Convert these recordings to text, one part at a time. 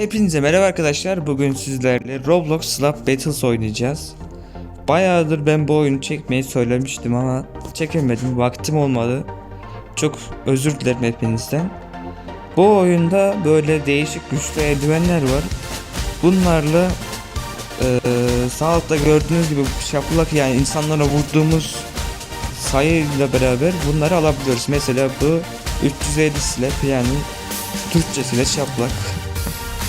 Hepinize merhaba arkadaşlar. Bugün sizlerle Roblox Slap Battles oynayacağız. Bayağıdır ben bu oyunu çekmeyi söylemiştim ama çekemedim. Vaktim olmadı. Çok özür dilerim hepinizden. Bu oyunda böyle değişik güçlü eldivenler var. Bunlarla eee sağ altta gördüğünüz gibi şaplak yani insanlara vurduğumuz sayıyla beraber bunları alabiliyoruz. Mesela bu 350 slap yani Türkçesiyle şaplak.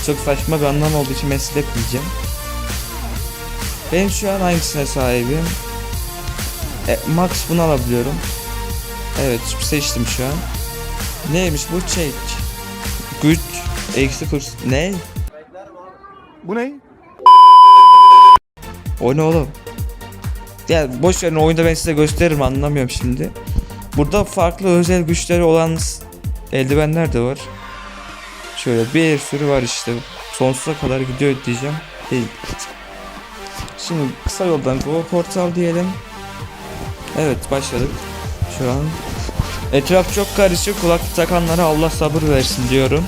Çok saçma bir anlam olduğu için slap diyeceğim. Ben şu an hangisine sahibim? E, max bunu alabiliyorum. Evet seçtim şu an. Neymiş bu? Change. Güç. Eksi kurs. Ne? Bu ne? O ne oğlum? Ya boş verin oyunda ben size gösteririm anlamıyorum şimdi. Burada farklı özel güçleri olan eldivenler de var. Şöyle bir sürü var işte. Sonsuza kadar gidiyor diyeceğim. Değil. Şimdi kısa yoldan Go Portal diyelim. Evet başladık. Şu an. Etraf çok karışık. Kulaklık takanlara Allah sabır versin diyorum.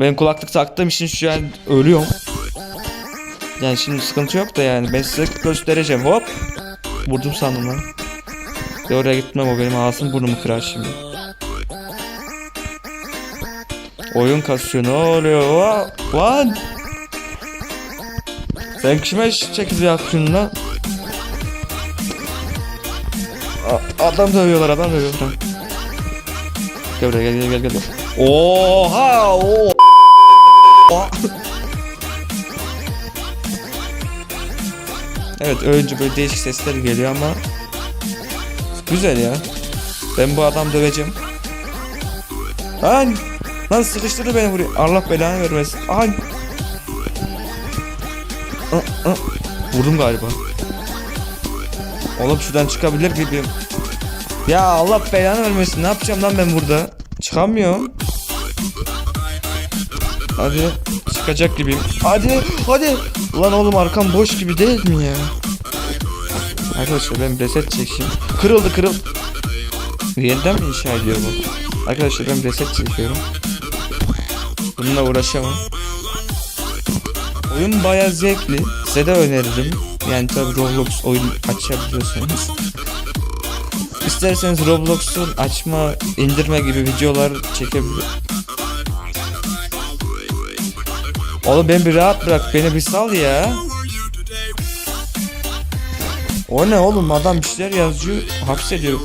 Ben kulaklık taktığım için şu an ölüyorum. Yani şimdi sıkıntı yok da yani ben size göstereceğim hop. Vurdum sandım lan. Oraya gitmem o benim ağzım burnumu kırar şimdi. Oyun kasıyor ne oluyor Hop, lan? Sen kime şekil yapıyorsun lan? Adam dövüyorlar adam dövüyorlar. Gel buraya gel gel gel gel. Oha o. Evet önce böyle değişik sesler geliyor ama Güzel ya Ben bu adam döveceğim Lan Lan sıkıştırdı beni buraya Allah belanı vermesin. Ay. Vurdum galiba. Oğlum şuradan çıkabilir gibiyim Ya Allah belanı vermesin. Ne yapacağım lan ben burada? Çıkamıyorum. Hadi. Çıkacak gibiyim. Hadi. Hadi. Lan oğlum arkam boş gibi değil mi ya? Arkadaşlar ben reset çekeyim. Kırıldı kırıl Yeniden mi inşa ediyor bu? Arkadaşlar ben reset çekiyorum Bununla uğraşamam Oyun baya zevkli Size de öneririm Yani tabi Roblox oyun açabiliyorsanız İsterseniz Roblox'un açma, indirme gibi videolar çekebilir. Oğlum ben bir rahat bırak beni bir sal ya. O ne oğlum adam bir şeyler yazıyor hapsediyor.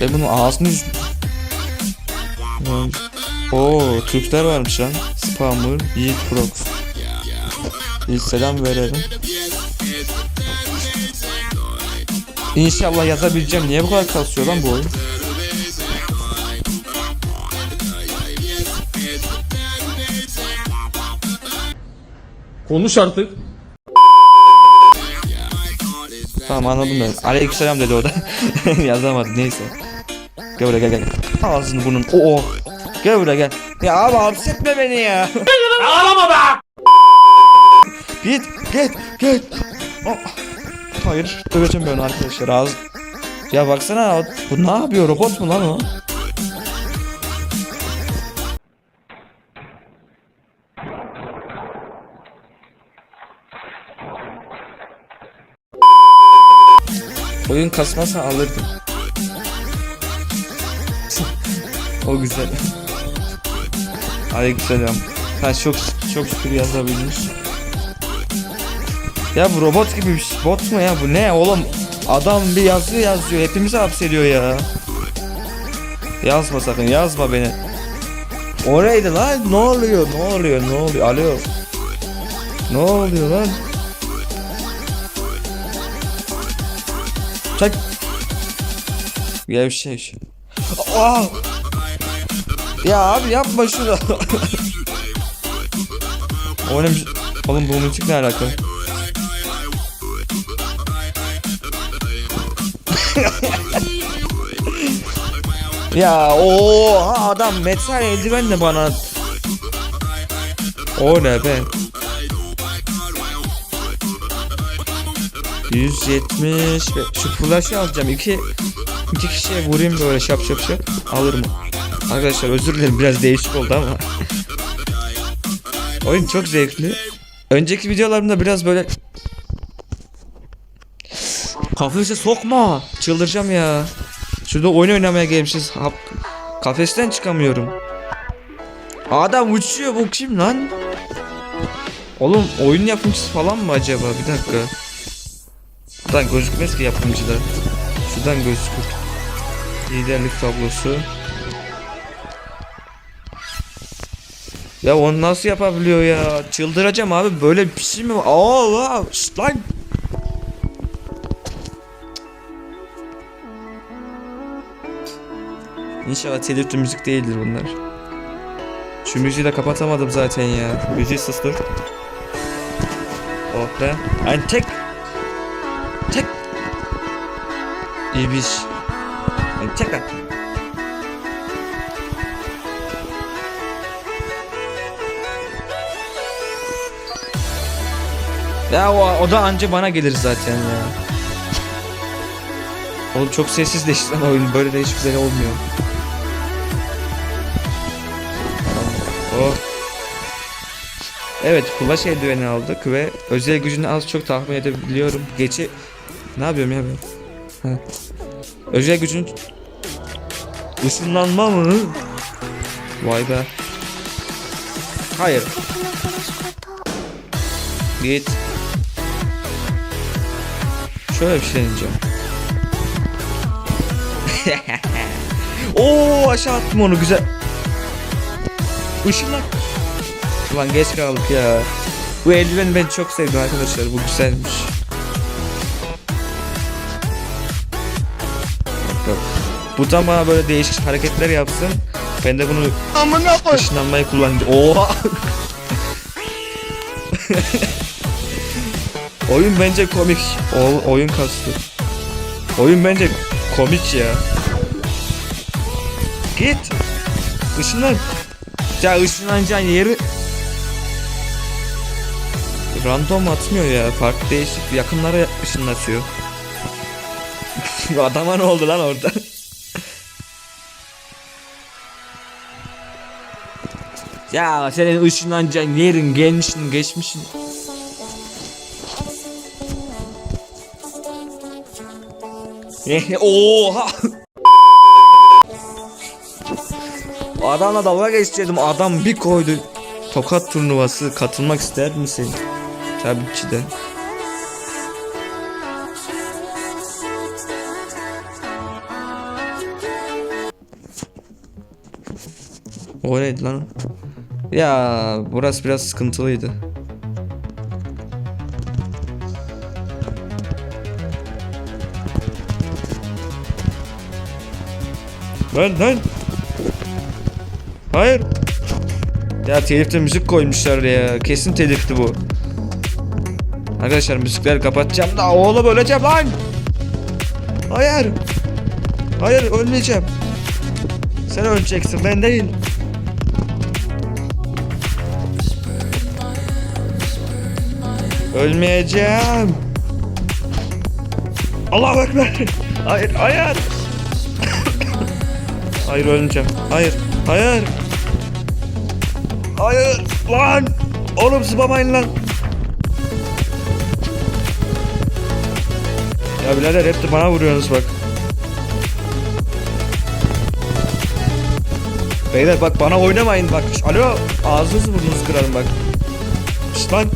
Ben bunun ağzını yüz... Oo Türkler varmış lan. Spammer, Yiğit Prox. Bir selam verelim. İnşallah yazabileceğim. Niye bu kadar kasıyor lan bu oyun? Konuş artık. Tamam anladım ben. Aleykümselam dedi o da. Yazamadı neyse. Gel buraya gel gel. Ağzını bunun. Oo. Gel buraya gel. Ya abi hapsetme beni ya. Ağlama be! git git git. Oh. Hayır döveceğim ben arkadaşlar ağız. Ya baksana bu ne yapıyor robot mu lan o? Oyun kasmasa alırdım. o güzel. Aleykümselam. Ha çok çok şükür yazabilmiş. Ya bu robot gibi bir şey- bot mu ya bu ne oğlum? Adam bir yazıyor yazıyor hepimizi hapsediyor ya. Yazma sakın yazma beni. Oraydı lan ne oluyor ne oluyor ne oluyor alo. Ne oluyor lan? Çek. Gevşek. Aa! Ya abi yapma şunu. o ne? Oğlum bu müzik ne alaka? ya o adam metal eldiven de bana. O ne be? 170 ve şu flash'ı alacağım. İki iki kişiye vurayım böyle şap şap şap alır mı? Arkadaşlar özür dilerim biraz değişik oldu ama. Oyun çok zevkli. Önceki videolarımda biraz böyle Kafese sokma. Çıldıracağım ya. Şurada oyun oynamaya gelmişiz. Ha- Kafesten çıkamıyorum. Adam uçuyor bu kim lan? Oğlum oyun yapımcısı falan mı acaba? Bir dakika. Buradan gözükmez ki yapımcıda. Şuradan gözükür. Liderlik tablosu. Ya onu nasıl yapabiliyor ya? Çıldıracağım abi. Böyle bir şey mi? Aa, şşt lan. İnşallah telifli müzik değildir bunlar. Şu müziği de kapatamadım zaten ya. Müziği sustur. Oh be. Yani tek. Tek. İyi bir iş. Yani tek at. Ya o, o da anca bana gelir zaten ya. Oğlum çok sessizleşti lan oyun böyle de hiçbir şey olmuyor. Oh. Evet flash eldiveni aldık ve özel gücünü az çok tahmin edebiliyorum. Geçi... Ne yapıyorum ya ben? Özel gücün... Işınlanma mı? Vay be. Hayır. Git. Şöyle bir şey deneyeceğim. Oo aşağı attım onu güzel. Işınlan. Ulan geç kaldık ya. Bu eldiveni ben çok sevdim arkadaşlar. Bu güzelmiş. Bu tam bana böyle değişik hareketler yapsın. Ben de bunu Amına koy. ışınlanmayı kullanacağım. Oha. Oyun bence komik. O, oyun kastı. Oyun bence komik ya. Git. Işınlan. Ya ışınlanacağın yeri random atmıyor ya. Farklı değişik yakınlara ışınlatıyor. Adama ne oldu lan orada? ya senin ışınlanacağın yerin gelmişsin geçmişsin. Oha! Adamla dalga geçiyordum. Adam bir koydu. Tokat turnuvası katılmak ister misin? Tabii ki de. O neydi lan? Ya burası biraz sıkıntılıydı. Lan lan. Hayır. Ya telifte müzik koymuşlar ya. Kesin telifti bu. Arkadaşlar müzikleri kapatacağım da oğlum öleceğim lan. Hayır. Hayır ölmeyeceğim. Sen öleceksin ben değil. Ölmeyeceğim. Allahu Ekber. Hayır, hayır. Hayır ölmeyeceğim. Hayır, hayır. Hayır lan. Oğlum zıplamayın lan. Ya birader hep de bana vuruyorsunuz bak. Beyler bak bana oynamayın bak. Alo ağzınızı burnunuzu kırarım bak. Şşt lan.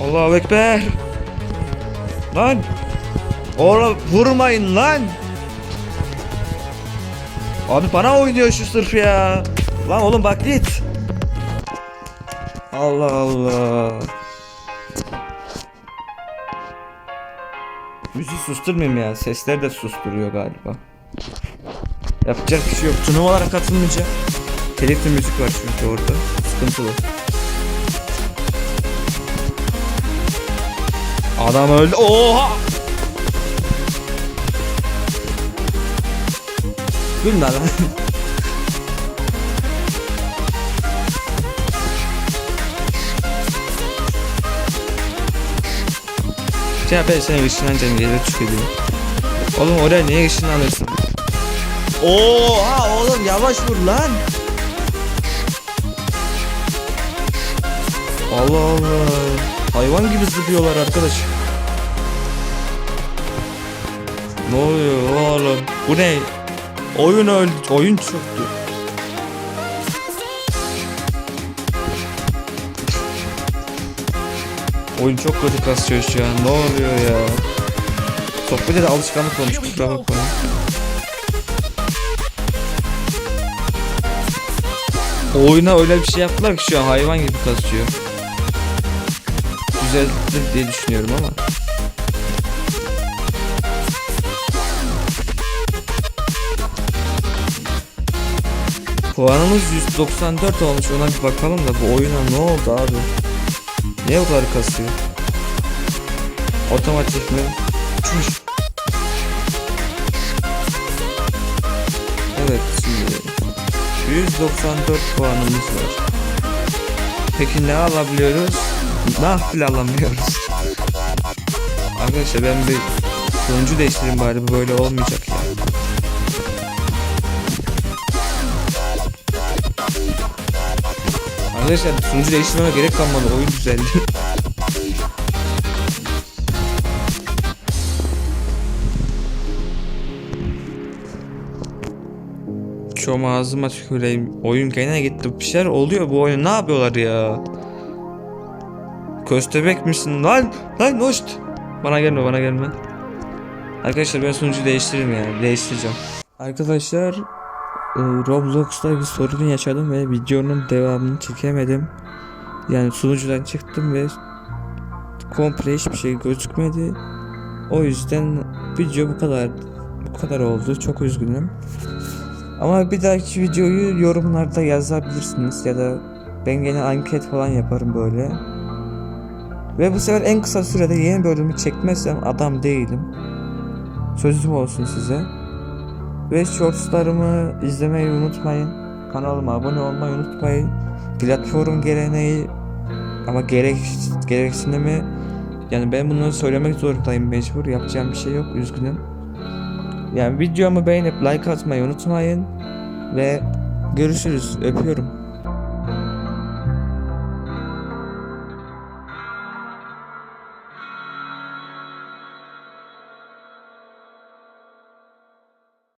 Allahu Ekber. Lan. Oğlum vurmayın lan. Abi bana oynuyor şu sırf ya. Lan oğlum bak git. Allah Allah. Müziği susturmayayım ya. Sesler de susturuyor galiba. Yapacak bir şey yok. Turnuvalara katılmayacağım. Telifli müzik var çünkü orada. Sıkıntılı. Adam öldü. Oha! Gülme lan. CHP sen ışınlan cemiyete çıkıyor. Oğlum oraya niye ışınlanıyorsun? Oha oğlum yavaş vur lan. Allah Allah. Hayvan gibi zıplıyorlar arkadaş. Ne oluyor oğlum? Bu ne? Oyun öldü. Oyun çöktü. Oyun çok kötü kasıyor şu an. Ne oluyor ya? Sohbete de alışkanlık olmuş. Kusura bakmayın. Oyuna öyle bir şey yaptılar ki şu an hayvan gibi kasıyor. Düzeltir diye düşünüyorum ama. Puanımız 194 olmuş ona bir bakalım da bu oyuna ne oldu abi? Niye bu kadar kasıyor? Otomatik mi? Çüş. Evet şimdi 194 puanımız var. Peki ne alabiliyoruz? Nafile alamıyoruz. Arkadaşlar ben bir sonucu değiştireyim bari bu böyle olmayacak ya. Arkadaşlar sunucu değiştirmeme gerek kalmadı oyun düzeldi. Çoğum ağzıma tüküreyim. Oyun gene gitti. Bir şeyler oluyor bu oyun. Ne yapıyorlar ya? Köstebek misin lan? Lan hoşt. Bana gelme bana gelme. Arkadaşlar ben sunucu değiştiririm yani. Değiştireceğim. Arkadaşlar e, Roblox'ta bir sorun yaşadım ve videonun devamını çekemedim. Yani sunucudan çıktım ve komple hiçbir şey gözükmedi. O yüzden video bu kadar bu kadar oldu. Çok üzgünüm. Ama bir dahaki videoyu yorumlarda yazabilirsiniz ya da ben gene anket falan yaparım böyle. Ve bu sefer en kısa sürede yeni bölümü çekmezsem adam değilim. Sözüm olsun size. Ve shortslarımı izlemeyi unutmayın. Kanalıma abone olmayı unutmayın. Platform geleneği ama gerek gereksinimi yani ben bunu söylemek zorundayım mecbur. Yapacağım bir şey yok. Üzgünüm. Yani videomu beğenip like atmayı unutmayın. Ve görüşürüz. Öpüyorum.